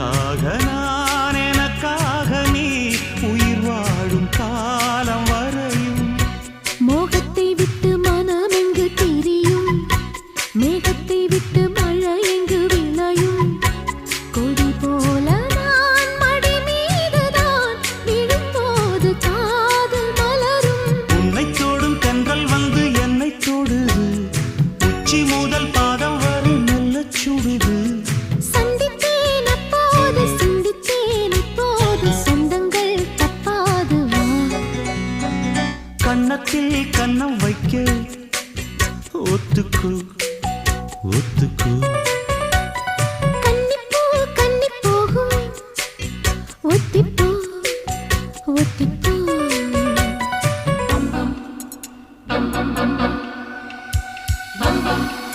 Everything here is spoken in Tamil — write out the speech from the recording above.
உனக்காக நான் எனக்காக நீ உயிர் வாழும் காலம் வரையும். மோகத்தை விட்டு மனம் எங்கு தெரியும்? மேகத்தை விட்டு மழை எங்கு விளையும்? கொடி போல நான் மடி மீதுதான் உன்னை தோடும் தென்றல் வந்து என்னை தோடுது உச்சி முதல் பா கன்னத்தில் கன்னம் வைக்க. ஒத்துக்கு ஒத்துக்கு. Bum bum